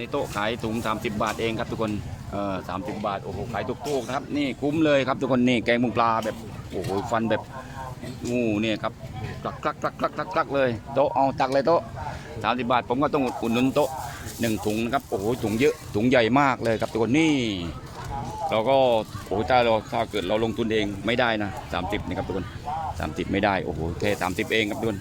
ในโต๊ะขายถุง 30 บาทเองครับทุกคน เออสามสิบบาท โอ้โห ขายถูกๆนะครับ นี่คุ้มเลยครับทุกคน นี่แกงมุงปลาแบบ โอ้โห ฟันแบบงูเนี่ยครับกลักกลักกลักกลักกลักเลย โต๊ะ เอาตักเลยโต๊ะสามสิบบาท ผมก็ต้องอุดหนุนโต๊ะหนึ่งถุงนะครับ โอ้โห ถุงเยอะ ถุงใหญ่มากเลยครับทุกคน นี่ เราก็ โอ้โหถ้าเราถ้าเกิดเราลงทุนเองไม่ได้นะ30นี่ครับทุกคน30ไม่ได้ โอ้โหแค่30เองครับทุกคน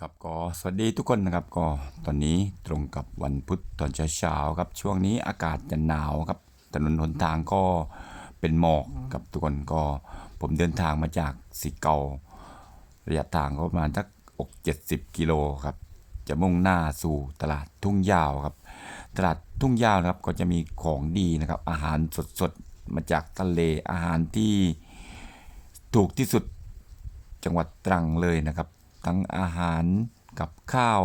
ครับก็ สวัสดีทุกคนนะครับก็ตอนนี้ตรงกับวันพุธตอนเช้าๆครับช่วงนี้อากาศจะหนาวครับถนนหนทางก็เป็นหมอกครับทุกคนก็ผมเดินทางมาจากสิเการะยะทางก็ประมาณสักอกเจ็ดสิบกิโลครับจะมุ่งหน้าสู่ตลาดทุ่งยาวครับ ตลาดทุ่งยาวนะครับก็จะมีของดีนะครับ อาหารสดๆมาจากทะเลอาหารที่ถูกที่สุดจังหวัดตรังเลยนะครับ ทั้งอาหาร กับข้าว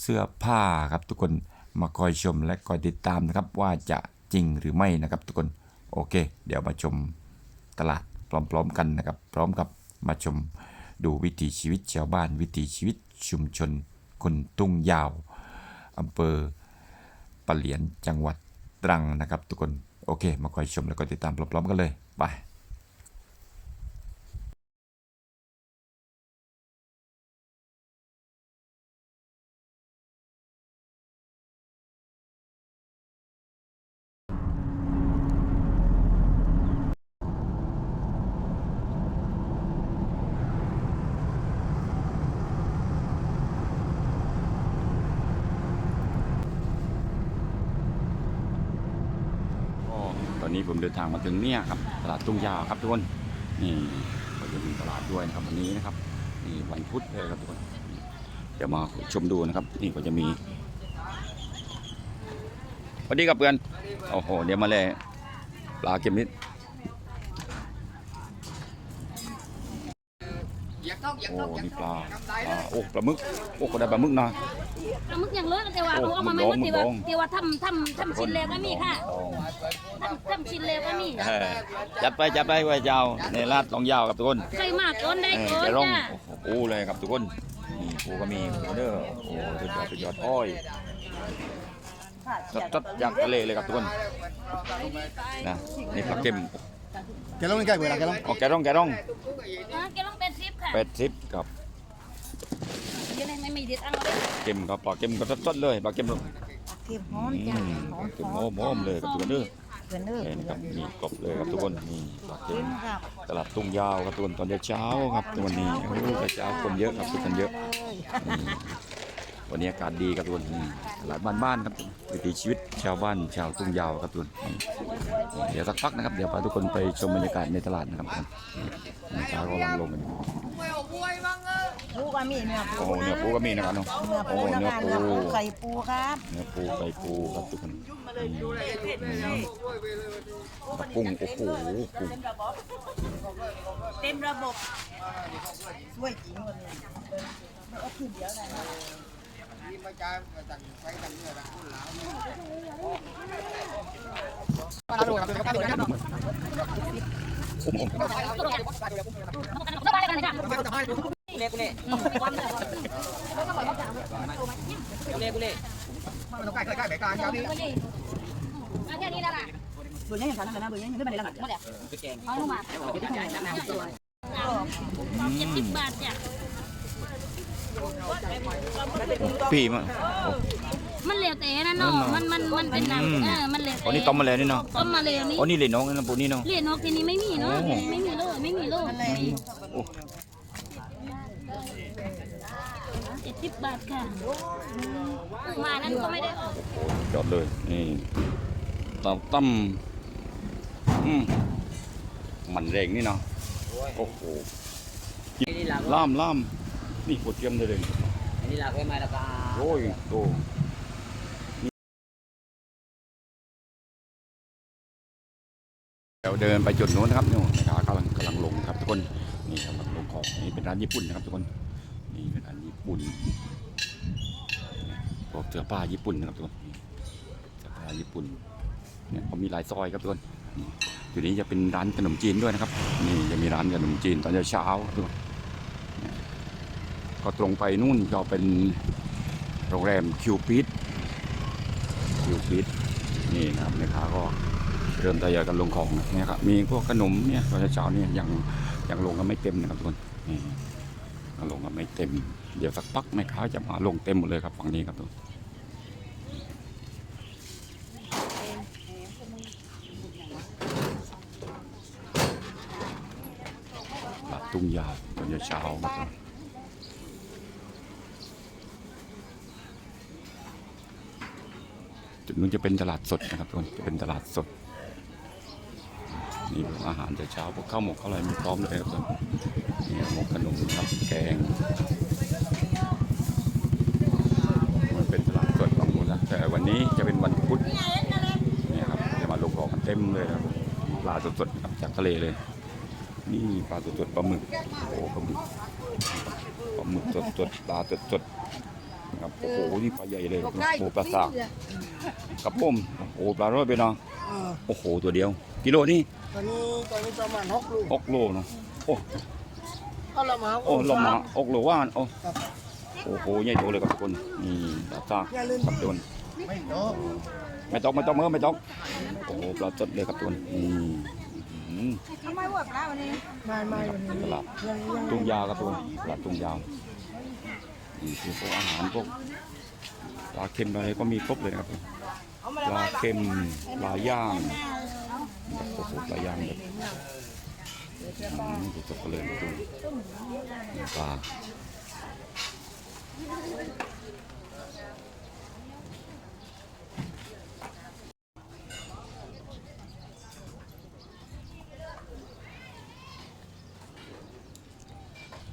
เสื้อผ้าครับทุกคนมาคอยชมและคอยติดตามนะครับว่าจะจริงหรือไม่นะครับทุกคนโอเค เดี๋ยวมาชมตลาดพร้อมๆกันนะครับ พร้อมกับมาชมดูวิถีชีวิตชาวบ้านวิถีชีวิตชุมชน คนตุ้งยาวอำเภอปะเหลียนจังหวัดตรังนะครับ ทุกคนโอเค มาคอยชมแล้วก็ติดตามพร้อมๆกันเลยไป ก็ตอนนี้ผมเดินทางมาถึงเนี่ยครับตลาดทุ่งยาวครับทุกคนนี่ก็จะมีตลาดด้วยนะครับวันนี้นะครับนี่วันพุธเลยครับทุกคนเดี๋ยวมาชมดูนะครับ นี่ก็จะมีสวัสดีครับเพื่อนโอ้โหเดี๋ยวมาเลยปลาเก็มนิดโอ้นี่ปลาอ่าโอ้ปลาหมึกโอ้ก็ได้ปลาหมึกนะปลาหมึกอย่างเลิศแต่ว่าโอ้เอามาไม่หหมึมกดดองที่ว่าหมึกดองที่ว่าทำทำทำชิ้นเล็กก็มีค่ะอ๋อ ทำทำชิ้นเล็กก็มีเออจัดไปจัดไปไว้เจ้าในลาดลองยาวครับทุกคนใครมากก้นได้เออก้นจะร่องจ้ะโอ้โหปูเลยครับทุกคนนี่ปูก็มีปูเด้อโอ้สุดยอดสุดยอดอ้อยสดสดๆจากทะเลเลยครับทุกคนนะนี่ปลาเค็มแกลงนี่ใกล้เวลาแกลงโอ้แกร่องแกร่องอ่าแกลองเป็นซิปค่ะเป็ดซิปครับเดี๋ยวนี้ไม่มีเด็ดอังเลยเค็มครับปลาเค็มก็สดสดๆเลยปลาเค็มเค็มหอมอืจ้ามหอมเค็มหหออมมหอมเลยครับทุกคนเด้อเพื่อนเด้อเห็นครับนี่กรอบเลยครับทุกคนนี่ปลาเค็เค็มมครับตลาดทุ่งยาวครับทุกคนตอนเช้าๆครับวันนี้โอ้โหแต่เช้าคนเยอะครับคนเยอะนี่วันนี้อากาศดีครับทุกคนนี่ตลาดบ้านๆครับวิถีชีวิตชาวบ้านชาวทุ่งยาวครับทุกคนนี่เดี๋ยวสักพักนะครับ เดี๋ยวพาทุกคนไปชมบรรยากาศในตลาดนะครับนี่ฟ้าก็กำลังลงกันอยู่ ปูก็มีเนื้อโอ้ปูเนื้อปูก็มีนะครับเนาะเนื้อโอ้ปูนะเนื้อคะปูเนื้อปูไข่ปูครับเนื้อปูไก่ปูครับทุกคนนี่นี่แล้วกุ้งโอ้โหกุ้งเต็มระบบช่วยจริงวันนี้เอาขึ้นเดี๋ยวได้นะกุ้งสบายกัน เลยจ้ะเล็กเล็กเล็กเล็กใกล้ใกล้ใกล้ใกล้กลางครับนี่มาแค่นี้แล้วล่ะเบอร์ยังอย่างนั้นนะเบอร์ยังไม่ได้ละหมดแล้วไปแกงเอาลงมาไปจ่ายน้ำสวยเจ็ดสิบบาทจ้ะปีมาโอ้มันเหลวแต่นั่นเนาะมันมันมันเป็นหนังอืมเออมันเหลวแต่โอ้นี่ต้มมาแล้วนี่เนาะต้มมาเหลวนี่โอ้นี่เลยน้องนะปูนี่เนาะเหรียญนกทีนี้ไม่มีเนาะไม่มีโลไม่มีโลโอ้ เจ็ด สิบบาทค่ะมานั้นก็ไม่ได้ออกยอดเลยนี่ต้าตั้มมันแรงนี่เนาะโอ้โหล่ามล่ามนี่กดเทียมเลยเลยนี่หลักไว้มาแล้วก็โอ้ยโตเดี๋ยวเดินไปจุดโน้นนะครับนี่นะครับกำลังกำลังลงครับทุกคนนี่กำลังลงของนี่เป็นร้านญี่ปุ่นนะครับทุกคนนี่เป็นร้าน ปุ่นพวกเสื้อผ้าญี่ปุ่นนะครับทุกคนเสื้อผ้าญี่ปุ่นเนี่ยเขามีหลายซอยครับทุกคนนี่อยู่นี้จะเป็นร้านขนมจีนด้วยนะครับ นี่จะมีร้านขนมจีนตอนเช้าทุกคนก็ตรงไปนู่นก็เป็นโรงแรมคิวปิดคิวปิดนี่นะครับแม่ค้าก็เริ่มทยอยกันลงของเนี่ยครับมีพวกขนมเนี่ยตอนเช้าเนี่ยยังยังลงกันไม่เต็มนะครับทุกคนนี่ ยังลงกันไม่เต็ม เดี๋ยวสักพักแม่ค้าจะมาลงเต็มหมดเลยครับฝั่งนี้ครับทุกคนตลาดทุ่งยาวตอนเช้าครับทุกคนจุดนู้นจะเป็นตลาดสดนะครับทุกคนจะเป็นตลาดสด นี่อาหารจะเช้าพวกข้าวหมกข้าวอะไรมีพร้อมเลยครับนี่หมกขนมครับแกงมันเป็นตลาดสดของมูลนะแต่วันนี้จะเป็นวันพุธเนี่ยครับจะมาลงของกันเต็มเลยครับปลาสดๆครับจากทะเลเลย นี่ปลาสดๆปลาหมึกโอ้ปลาหมึกปลาหมึกสดๆปลาสดๆนะครับโอ้โหนี่ปลาใหญ่เลยโอ้ปลาสากกับผมโอ้โหปลาโรยไปเนาะเออโอ้โหตัวเดียว กิโลนี่ตอนนี้ตอนนี้ประมาณหกลูกหกโลเนาะโอ้เอาละมาโอ้ลงมาหกโลว่านโอ้ครับโอ้โหใหญ่โตเลยครับทุกคนนี่ปลาซากอย่าลืมครับทุกคนไม่โตไม่ต้องไม่ต้องเมื่อไม่ต้องโอ้โหปลาสดเลยครับทุกคนนี่อื้อหือทำไมหวดแล้ววันนี้ไม่ไม่วันนี้ตลาดยังยังทุ่งยาวครับทุกคนตลาดทุ่งยาวนี่คือพวกอาหารพวกปลาเค็มอะไรก็มีครบเลยนะครับปลาเค็มปลาย่าง โอ้โหปลาย่างแบบอืมสดๆกันเลยครับทุกคนปลา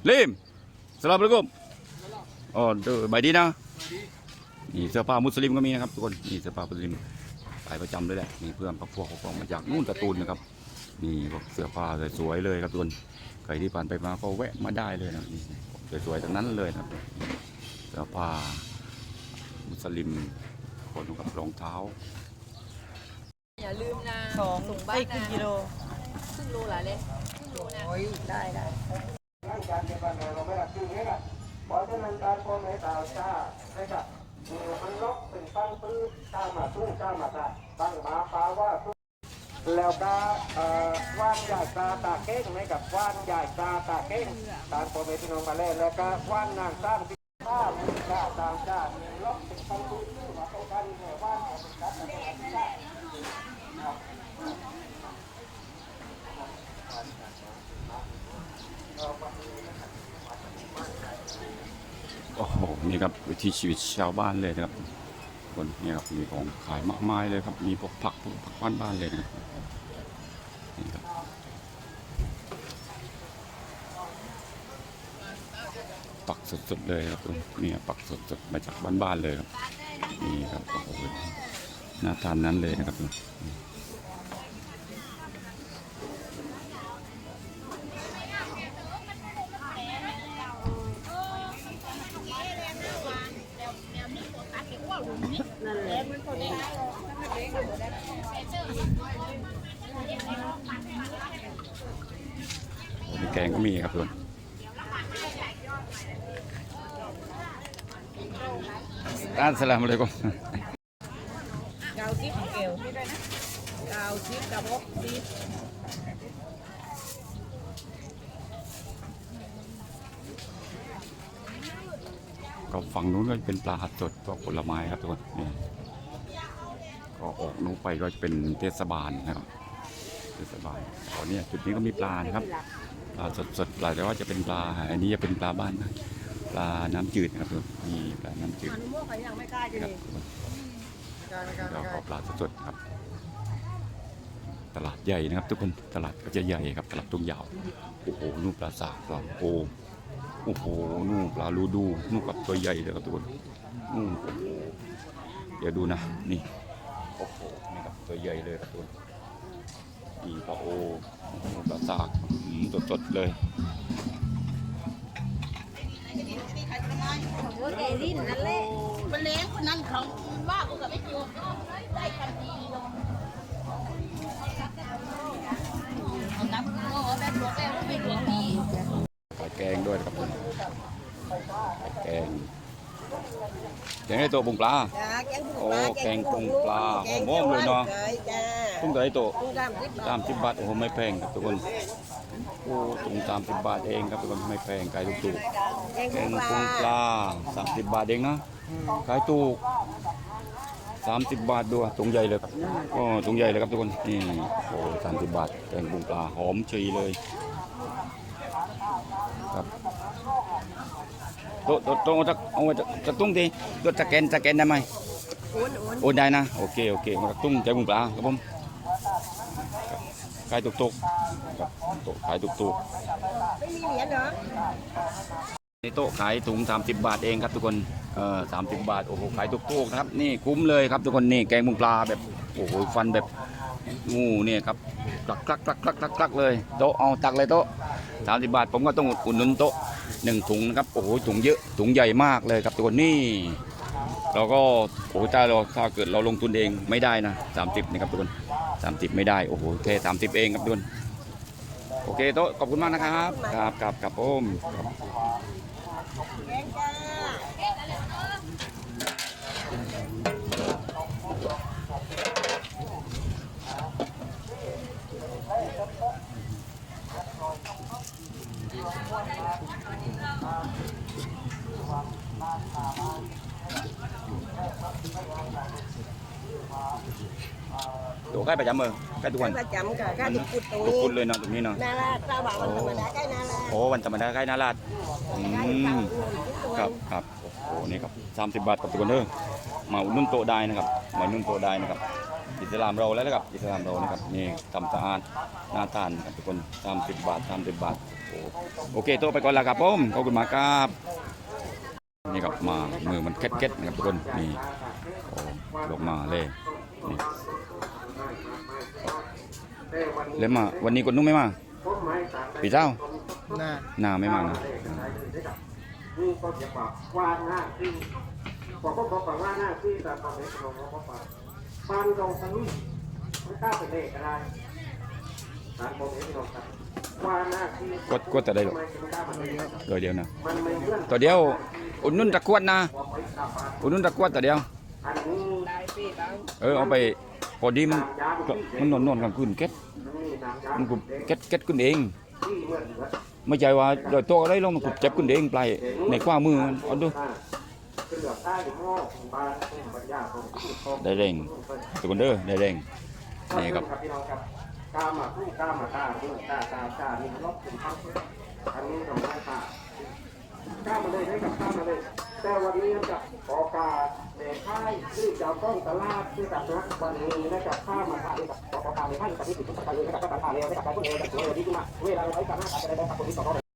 Lim Assalamualaikum อ๋อเดูใบดีนะ นี่เสื้อผ้ามุสลิมก็มีนะครับทุกคน นี่เสื้อผ้ามุสลิมายประจำเลยแหละนี่เพื่อนพวกเขาก็มาจากนู่นตะตูนนะครับนี่พวกเสื้อผ้าสวยๆเลยครับทุกคนใครที่ผ่านไปมาก็แวะมาได้เลยนะนี่สวยๆทั้งนั้นเลยนะครับเสื้อผ้ามุสลิมคนกับรองเท้า อย่าลืมนะสองส่งไอ้บ้านครึ่นะงกิโลครึ่งโลหลายเลยครึ่งโลนะโอ้ยได้ได้การเก็บบันเราไม่รับชื่อนี้ครับเพราะฉะนั้นการโปรโมทดาวจ้านะครับ มันล็อกเป็นตั้งปื้ข้ามาสู้ข้ามาตาตั้งมาฟ้าว่าสู้แล้วก็ว่านใหญ่ตาตาเก้งไหมกับว่านใหญ่ตาตาเก้งตามโปรโมทพี่น้องมาแล้วแล้วก็ว่านนางสร้างที่ข้ามีข้าตามจ้าล็อกเป็นตั้งปื้นมาต้องการเนี่ยว่านเป็นการเป็น โอ้โห นี่ครับวิถีชีวิตชาวบ้านเลยนะครับคนนี่ครับมีของขายมากมายเลยครับมีพวกผักพวกผักบ้านบ้านเลยนะครับนี่ครับปักสดๆเลยครับนี่ปักสดๆมาจากบ้านๆเลยครับนี่ครับโอ้โหน่าทานนั้นเลยนะครับ แกงก็มีครับทุกคนอัสสลามุอะลัยกุมเกาซิปเกลนี่ด้วยนะเกาซิปกับกซิปก็ฝั่งนู้นก็เป็นปลาสดพวกผลไม้ครับทุกคนนี่ก็ออกนู้นไปก็จะเป็นเทศบาลนะครับเทศบาลตอนนี้จุดนี้ก็มีปลานะครับ ปลาสดๆปลาแต่ว่าจะเป็นปลา อันนี้จะเป็นปลาบ้านนะปลาน้ำจืดนะครับทุกคนนี่ปลาน้ำจืดมันม่วงเขายังไม่กล้าจะครับดีการการแล้วกาก็รปลาสดๆครับ ตลาดใหญ่นะครับ ทุกคนตลาดก็จะใหญ่ครับ ตลาดตุ้งยาวโอ้โหนู่นปลาสากปลาโอโอ้โหนู่นปลาลูดูนู่นกับตัวใหญ่เลยครับทุกคนนู่นโอ้โหเดี๋ยวดูนะนี่โอ้โหนี่ครับตัวใหญ่เลยครับทุกคนนี่ปลาโอนู่น ปลาสากอืมสดๆเลยเออแกลิ้นนั่นแหละมันเลี้ยงคนนั้นเขาว่ากูกับไม่กลัวได้ทันทีเลยเอานับโอ้แบบหลวงแบบไม่หลวงดีขายแกงด้วยนะครับผมขายแกงแกงไอ้ตัวบุงปลาจ้าแกงปรุงโอ้ปลาแกงปรุงปลาแกงหอมๆเลยเนาะจ้า ตุ้งตัวไอ้ตัวปรุงตามที่บาสาทมสิบบาทโอ้โหไม่แพงครับทุกคนโอ้ถุงสามสิบบาทเองครับทุกคนไม่แพงขายถูกแกงๆปแกรุงงปรุงปปลาลาสามสิบบาทเองนะขายถูกสามสิบบาทด้วยถุงใหญ่เลยครับก็ถุงใหญ่เลยครับทุกคนนี่โอ้สามสิบบาทแกงปรุงปลาหอมชีเลยครับโต๊ะโต๊ะโต๊ะเอาสักเอาไว้สักตุ้งทีโต๊ะสแกนสแกนได้ไหมอ้วนอ้วนโอนได้นะ โอเค โอเคมาจากตุ้งใจบุงปลาครับผมครับ ขายตุกตุกครับโต๊ะขายตุกตุกไม่มีเหรียญเหรอๆนี่โต๊ะขายถุง 30 บาทเองครับทุกคนเออสามสิบบาทโอ้โหขายตุกตุกนะครับนี่คุ้มเลยครับทุกคนนี่แกงบุงปลาแบบโอ้โหฟันแบบงูเนี่ยครับกลักกลักกลักกลักกลักกลักเลยโต๊ะเอาตักเลยโต๊ะสามสิบบาทผมก็ต้องอุดหนุนโต๊ะหนึ่งถุงนะครับโอ้โหถุงเยอะถุงใหญ่มากเลยครับทุกคนนี่ เราก็โอ้โหถ้าเราถ้าเกิดเราลงทุนเองไม่ได้นะ30นะครับทุกคน30 ไม่ได้โอ้โหแค่30 เองครับทุกคนโอเคโต๊ะขอบคุณมากนะครับครับครับครับผมครับ ต๊ะใกล้ประจำเมือใกล้ทุกวันประจำค่ะค่าที่ปุดตรงทุกนี้คนเลยเนาะตรงนี้เนาะ นาราตาบ่าววันธรรมดาใกล้นาราโอ้วันธรรมดาใกล้หนาลาดอืใกล้มฝั่งครับครับโอ้โหนี่ครับ30 บาทกับทุกคนเด้อมาอุดหนุนโต๊ะได้นะครับมาอุดหนุนโต๊ะได้นะครับอิสลามเราแล้วนะครับอิสลามเรานะครับนี่ทำสะอาดน่าทานครับทุกคน30บาท30บาทโอ้โอเคโต๊ะไปก่อนแล้วครับผมขอบคุณมากครับนี่ครับมามือมันเก็ดๆนะครับทุกคนนี่โอ้ลงมาเลยนี่ เลยมาวันนี้คนนุ่มไม่มาพี่เจ้าน่าหน้าไม่มานะนี่ก็จะบอกว่าหน้าที่บอกก็บอกว่าหน้าที่แต่ตอนนี้เราบอกว่าบ้านเราทั้งนี้ไม่กล้าไปเลขอะไรสารโมเดลที่เราทำว่าหน้าที่กดกดแต่ได้หรอกไม่กล้าไปเลขตัวเดียวนะมันไม่เลื่อนตัวเดียวอุดหนุ่นตะกรวดนะอุดหนุ่นตะกรวดตัวเดียวอันนี้เออเอาไป พอดีมันมันนอนนอนกลางคืนเก็ตมันกุบเก็ตเก็ตขึ้นเอง ไม่ใช่ว่าโดยตัวอะไรลงมันกุบเจ็บขึ้นเองปลายในขวามือเอาดูได้แรงทุกคนเด้อได้แรงนี่ครับกามาคู่กามาตาคู่ตาตาตานี่ลบถึงพักอันนี้ทำได้ตากามาเลยได้กับกามาเลย แต่วันนี้กับขอกาในค่ายที่จะต้องตลาดที่กับนะวันนี้นะครับข้ามาตาที่กับขอกาในค่ายกับที่ติดกับการเรียนกับการเรียนกับการพูดเองกับตัวที่มาเวลาเราไปกับหน้าการจะได้บอกกับคนที่สอ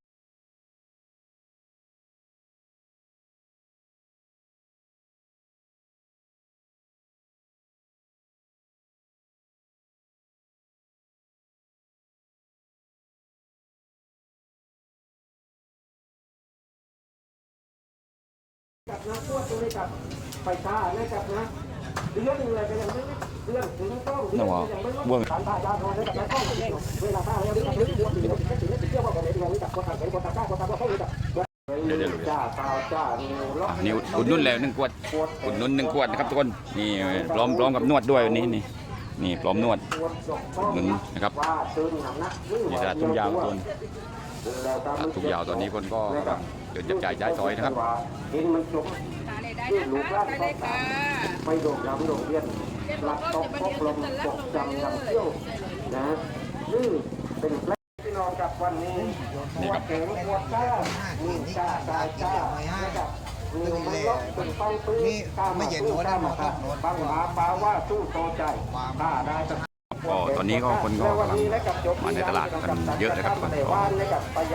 นะพวกตัวนี้กับไฟฟ้านะครับนะเดือนหนึ่งเลยก็ยังไม่เดือนถึงต้องเดือนยังไม่ลดการบ้านยาโดนนะครับแล้วก็เวลาข้าวแล้วนี่ก็เดือนเดือนถึงถึงถึงเที่ยวว่าคนไหนที่เรารู้จักคนต่างคนต่างชาติคนต่างประเทศรู้จักจ้าตาจ้านี่ล็อกอะนี่อุดหนุ่นแล้วหนึ่งขวดอุดนุ่นหนึ่งขวดนะครับทุกคนนี่พร้อมพร้อมกับนวดด้วยวันนี้นี่นี่พร้อมนวดหนุนนะครับนี่ตลาดทุ่งยาวตัวตลาดทุ่งยาวตอนนี้คนก็ เดินจับจ่ายย้ายซอยนะครับกินมันจุกตาเลยได้นะคะได้เลยค่ะไม่โด่งดังโด่งเรียนหลักตกพกลมตกจำจำเที่ยวนะนี่เป็นแปลงพี่น้องกับวันนี้หัวเก๋งหัวก้ามีจ้าตายจ้านะครับนี่มันล็อกเป็นต้องปื้ตามมาตู้ตามมาตาบางหมาปาว่าสู้โตใจตาได้จะพ ก็ตอนนี้ก็คนก็กำลังมาในตลาดกันเยอะเลยครับทุกคนก็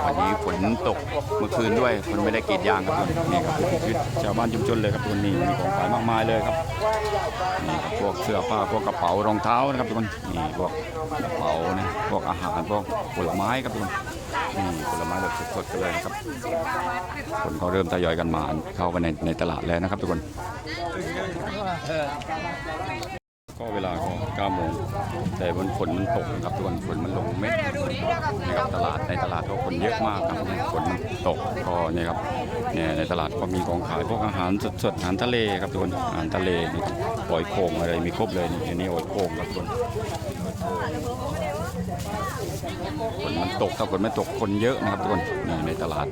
วันนี้ฝนตกเมื่อคืนด้วยคนไม่ได้กรีดยางครับทุนนี่ครับชีวิตชาวบ้านชุมชนเลยครับทุกคนนี่มีของขายมากมายเลยครับนี่ครับพวกเสื้อผ้าพวกกระเป๋ารองเท้านะครับทุกคนนี่พวกกระเป๋านะพวกอาหารพวกผลไม้ครับทุกคนนี่ผลไม้แบบสดๆกันเลยนะครับคนเขาเริ่มทยอยกันมาเข้าไปในในตลาดแล้วนะครับทุกคน ก็เวลาก็9โมงแต่วันฝนมันตกนะครับทุกคนฝนมันลงเม็ดนะครับตลาดในตลาดก็คนเยอะมากครับฝนมันตกก็เนี่ยครับเนี่ยในตลาดก็มีของขายพวกอาหารสดๆอาหารทะเลครับทุกคนอาหารทะเลนี่หอยโข่งอะไรมีครบเลยนี่อันนี้หอยโข่งครับทุกคน ฝนมันตกถ้าฝนไม่ตกคนเยอะนะครับทุกคนนี่ในตลาด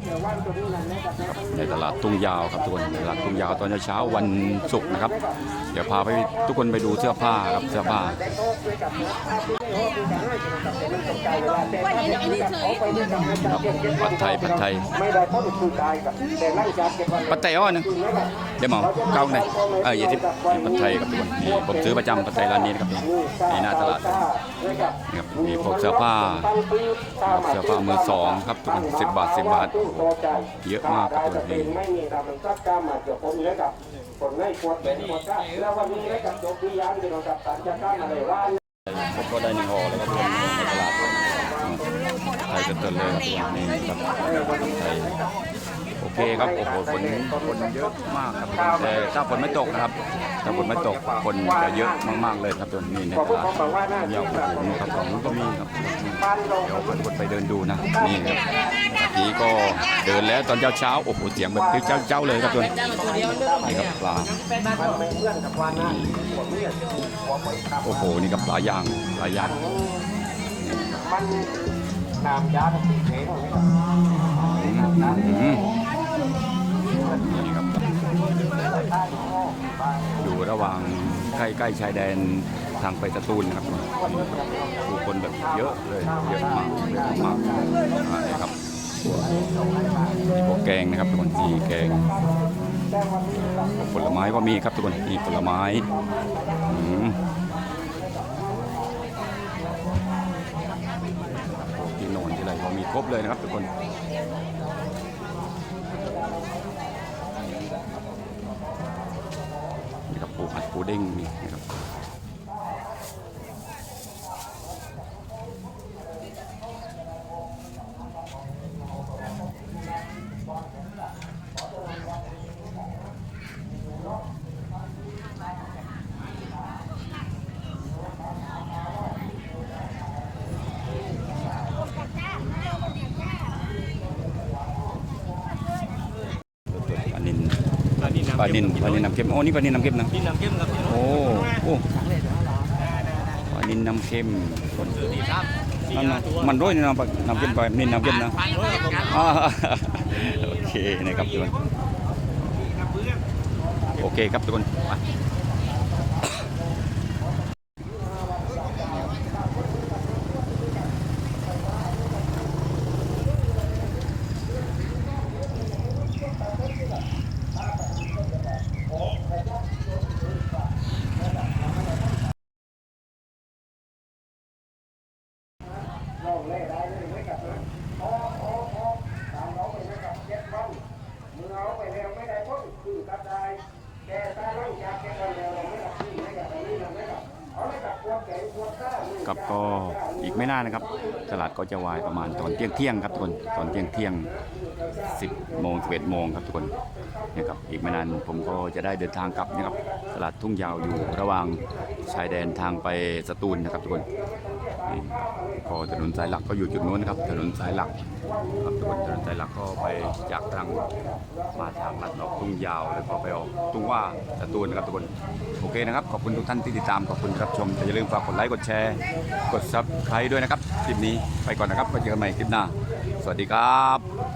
ในตลาดทุ่งยาวครับทุกคนตลาดทุ่งยาวตอนเช้าวันศุกร์นะครับ เดี๋ยวพาไปทุกคนไปดูเสื้อผ้าครับเสื้อผ้าครับผัดไทยผัดไทยไม่ได้พ้นคือกายกับแต่หลังจากเก็บวันผัดไทยอ้อนึงเดี๋ยวมอเก้าไหนเออยี่สิบผัดไทยครับทุกคนผมซื้อประจำผัดไทยร้านนี้นะครับนี่นี่หน้าตลาดครับมีพวกเสื้อผ้าเสื้อผ้ามือสองครับทุกคนสิบบาทสิบบาท เยอะมากครับทุกคนนี่ไม่มีการบังคับการมาเกี่ยวกับเลยกับคนให้ควรเป็นควรได้แล้ววันนี้เลยกับจบวิญญาณที่เราจับสารจัดการอะไรว่าผมก็ได้หนึ่งห่อแล้วก็ทุกคนในตลาดไทยสดๆเลยครับทุกคนนี่ครับไทย โอเคครับโอ้โหฝนคนเยอะมากครับแต่ถ้าฝนไม่ตกนะครับถ้าฝนไม่ตกคนจะเยอะมากๆเลยครับจนนี่ในตลาดยาวไปถึงครับของนู้นก็มีครับเดี๋ยวพาทุกคนไปเดินดูนะนี่ครับทีก็เดินแล้วตอนเช้าๆโอ้โหเสียงแบบเจ้าเจ้าๆเลยครับจนนี่ครับปลาโอ้โหนี่ครับปลาย่างปลาย่างมันน้ำยาทั้งสี่เทงเลยครับอืม นี่ครับ อยู่ระหว่างใกล้ๆชายแดนทางไปสตูลนครับผู้คนแบบเยอะเลยเยอะมากเยอะมากอ่านี่ครับนี่พวกแกงนะครับทุกคนนี่แกงผลไม้ก็มีครับทุกคนนี่ผลไม้อืมกที่นอนที่ไรก็มีครบเลยนะครับทุกคน นี่ครับ ปูอัดปูเด้งนี่นะครับปลานินปลา นินปลานินน้ำเค็มโอ้นี่ปลานินน้ำเค็มนะดินน้ำเข้มครับโอ้โอ้ปลานินน้ำเค็มคนสี่ครับสี่นั่นนะตัวมันร้อยนี่นะปลาน้ำเค็มปลานินน้ำเค็มนะพันร้อยครับผมอ่าโอเคนะครับทุกคนโอเคครับทุกคนไปกับก็อีกไม่ นานะครับ ตลาดก็จะวายประมาณตอนเที่ยงเที่ยงครับทุกคน ตอนเที่ยงเที่ยง10โมง11โมงครับทุกคนเนี่ยครับ อีกไม่นานผมก็จะได้เดินทางกลับนะครับ ตลาดทุ่งยาวอยู่ระหว่างชายแดนทางไปสตูลนะครับทุกคน นี่ก็ถนนสายหลักก็อยู่จุดนู้นนะครับถนนสายหลักครับทุกคนถนนสายหลักก็ไปจากทางมาทางลัดออกตุ้งยาวแล้วก็ไปออกตุ้งว่าสตูนนะครับทุกคนโอเคนะครับขอบคุณทุกท่านที่ติดตามขอบคุณครับชมแต่อย่าลืมฝากกดไลค์กดแชร์กดซับสไครต์ด้วยนะครับคลิปนี้ไปก่อนนะครับก็เจอกันใหม่คลิปหน้าสวัสดีครับ